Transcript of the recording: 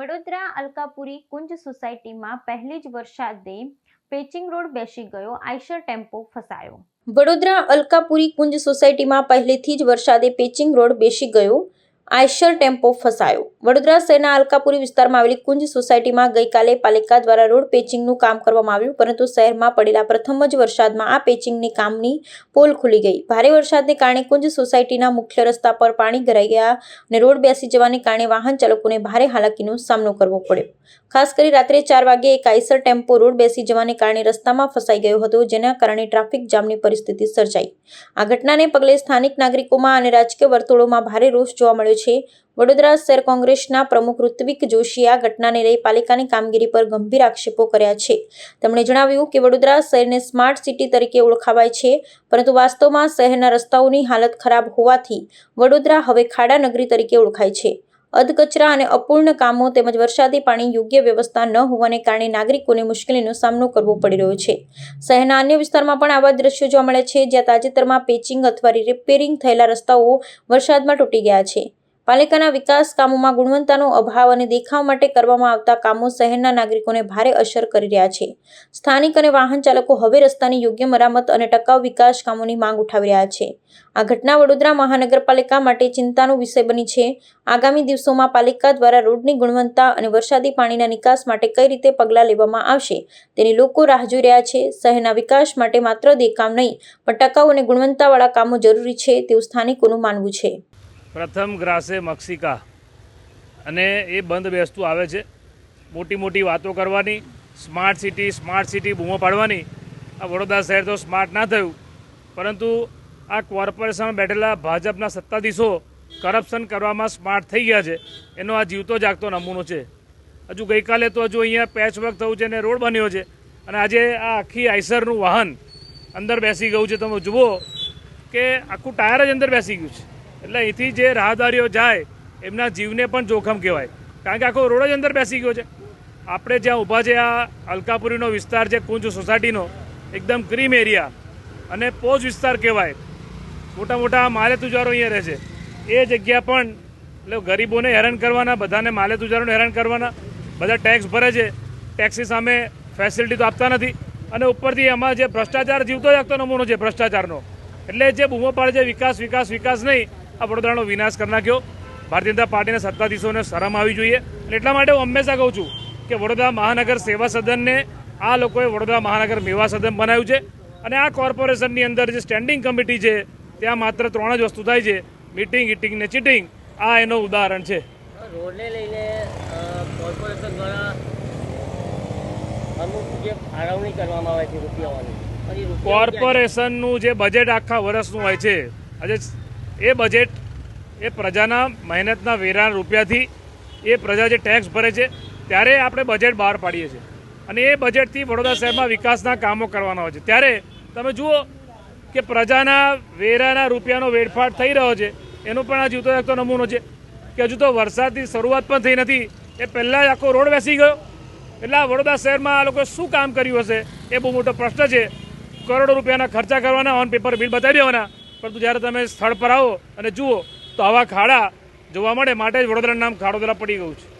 વડોદરા અલકાપુરી કુંજ સોસાયટીમાં પહેલી જ વરસાદે પેચિંગ રોડ બેસી ગયો આઈશર ટેમ્પો ફસાયો. વડોદરા અલકાપુરી કુંજ સોસાયટીમાં પહેલેથી જ વરસાદે પેચિંગ રોડ બેસી ગયો આઈશર ટેમ્પો ફસાયો. વડોદરા શહેરના અલકાપુરી વિસ્તારમાં આવેલી કુંજ સોસાયટીમાં ગઈકાલે પાલિકા દ્વારા રોડ પેચિંગનું કામ કરવામાં આવ્યું, પરંતુ શહેરમાં પડેલા પ્રથમ જ વરસાદમાં આ પેચિંગની કામની પોલ ખુલી ગઈ. ભારે વરસાદને કારણે કુંજ સોસાયટીના મુખ્ય રસ્તા પર પાણી ભરાઈ ગયા અને રોડ બેસી જવાને કારણે વાહન ચાલકોને ભારે હાલાકીનો સામનો કરવો પડ્યો. ખાસ કરી રાત્રે ચાર વાગે એક આઈસર ટેમ્પો રોડ બેસી જવાને કારણે રસ્તામાં ફસાઈ ગયો હતો, જેના કારણે ટ્રાફિક જામની પરિસ્થિતિ સર્જાઈ. આ ઘટનાને પગલે સ્થાનિક નાગરિકોમાં અને રાજકીય વર્તુળોમાં ભારે રોષ જોવા મળ્યો છે. વડોદરા શહેર કોંગ્રેસના પ્રમુખ ઋત્વિક જોશીએ આ ઘટનાને લઈ પાલિકાની કામગીરી પર ગંભીર આક્ષેપો કર્યા છે. તેમણે જણાવ્યું કે વડોદરા શહેરને સ્માર્ટ સિટી તરીકે ઓળખાવાય છે, પરંતુ વાસ્તવમાં શહેરના રસ્તાઓની હાલત ખરાબ હોવાથી વડોદરા હવે ખાડા નગરી તરીકે ઓળખાય છે. અધકચરા અને અપૂર્ણ કામો તેમજ વરસાદી પાણી યોગ્ય વ્યવસ્થા ન હોવાને કારણે નાગરિકોને મુશ્કેલીનો સામનો કરવો પડી રહ્યો છે. શહેરના અન્ય વિસ્તારમાં પણ આવા દ્રશ્યો જોવા મળે છે જ્યાં તાજેતરમાં પેચિંગ અથવા રિપેરિંગ થયેલા રસ્તાઓ વરસાદમાં તૂટી ગયા છે. પાલિકાના વિકાસ કામોમાં ગુણવત્તાનો અભાવ અને દેખાવ માટે કરવામાં આવતા કામો શહેરના નાગરિકોને ભારે અસર કરી રહ્યા છે. સ્થાનિક અને વાહન ચાલકો હવે રસ્તાની યોગ્ય મરામત અને ટકાઉ વિકાસ કામોની માંગ ઉઠાવી રહ્યા છે. આ ઘટના વડોદરા મહાનગરપાલિકા માટે ચિંતાનો વિષય બની છે. આગામી દિવસોમાં પાલિકા દ્વારા રોડની ગુણવત્તા અને વરસાદી પાણીના નિકાસ માટે કઈ રીતે પગલાં લેવામાં આવશે તેની લોકો રાહ જોઈ રહ્યા છે. શહેરના વિકાસ માટે માત્ર દેખાવ નહીં, પણ ટકાઉ અને ગુણવત્તાવાળા કામો જરૂરી છે તેવું સ્થાનિકોનું માનવું છે. પ્રથમ ગ્રાસે મક્ષિકા અને એ બંધ બેસતું આવે છે. મોટી મોટી વાતો કરવાની સ્માર્ટ સિટી સ્માર્ટ સિટી બૂમો પાડવાની. આ વડોદરા શહેર તો સ્માર્ટ ના થયું. પરંતુ આ કોર્પોરેશનમાં બેઠેલા ભાજપના સત્તાધીશો કરપ્શન કરવામાં સ્માર્ટ થઈ ગયા છે. એનો આ જીવતો જાગતો નમૂનો છે. હજુ ગઈકાલે તો હજુ અહીંયા પેચ વર્ક થયું છે અને રોડ બન્યો છે. અને આજે આ આખી આઈસરનું વાહન અંદર બેસી ગયું છે. તમે જુઓ કે આખું ટાયર જ અંદર બેસી ગયું છે. એટલે અહીંથી જે રાહદારીઓ જાય, એમના જીવને પણ જોખમ કહેવાય. કારણ કે આખો રોડ જ અંદર બેસી ગયો છે. આપણે જ્યાં ઊભા છે આ અલકાપુરીનો વિસ્તાર છે, કુંજ સોસાયટીનો, એકદમ ક્રીમ એરિયા અને પોજ વિસ્તાર કહેવાય. મોટા મોટા માલે તુજારો અહીંયા રહે છે. એ જગ્યા પણ એટલે ગરીબોને હેરાન કરવાના, બધાને માલે તુજારોને હેરાન કરવાના. બધા ટેક્સ ભરે છે. ટેક્સી સામે ફેસિલિટી તો આપતા નથી. અને ઉપરથી એમાં જે ભ્રષ્ટાચાર જીવતો જાગતો નમૂનો છે, ભ્રષ્ટાચારનો. એટલે જે બૂમો પાડે છે, વિકાસ વિકાસ વિકાસ નહીં આ વડોદરાનો વિનાશ કરી નાખ્યો. ભારતીય જનતા પાર્ટીના સત્તાધીશોને શરમ આવી જોઈએ. અને એટલા માટે હું હંમેશા કહું છું કે વડોદરા મહાનગર સેવા સદનને આ લોકોએ વડોદરા મહાનગર મેવા સદન બનાવ્યું છે. અને આ કોર્પોરેશનની અંદર જે સ્ટેન્ડિંગ કમિટી છે ત્યાં માત્ર ત્રણ જ વસ્તુ થાય છે. મીટિંગ ઇટિંગ ને ચીટિંગ. આ એનું ઉદાહરણ છે. રોડને લઈને કોર્પોરેશન દ્વારા અમુક જે ફાળવણી કરવામાં આવે છે રૂપિયાઓની. કોર્પોરેશનનું જે બજેટ આખા વર્ષનું હોય છે આજે એ બજેટ એ પ્રજાના મહેનતના વેરાના રૂપિયાથી એ પ્રજા જે ટેક્સ ભરે છે, ત્યારે આપણે બજેટ બહાર પાડીએ છીએ. અને એ બજેટથી વડોદરા શહેરમાં વિકાસના કામો કરવાના હોય છે. ત્યારે તમે જુઓ કે પ્રજાના વેરાના રૂપિયાનો વેડફાટ થઈ રહ્યો છે. એનો પણ આ જીવતો જાગતો નમૂનો છે કે હજુ તો વરસાદની શરૂઆત પણ થઈ નથી. એ પહેલાં જ આખો રોડ બેસી ગયો. એટલે આ વડોદરા શહેરમાં આ લોકોએ શું કામ કર્યું હશે? એ બહુ મોટો પ્રશ્ન છે. કરોડો રૂપિયાના ખર્ચા કરવાના ઓન પેપર બિલ બતાવી દેવાના. પરંતુ જ્યારે તમે સ્થળ પર આવો અને જુઓ, તો આવા ખાડા જોવા મળે. માટે જ વડોદરાનું નામ ખાડોદરા પડી ગયું છે.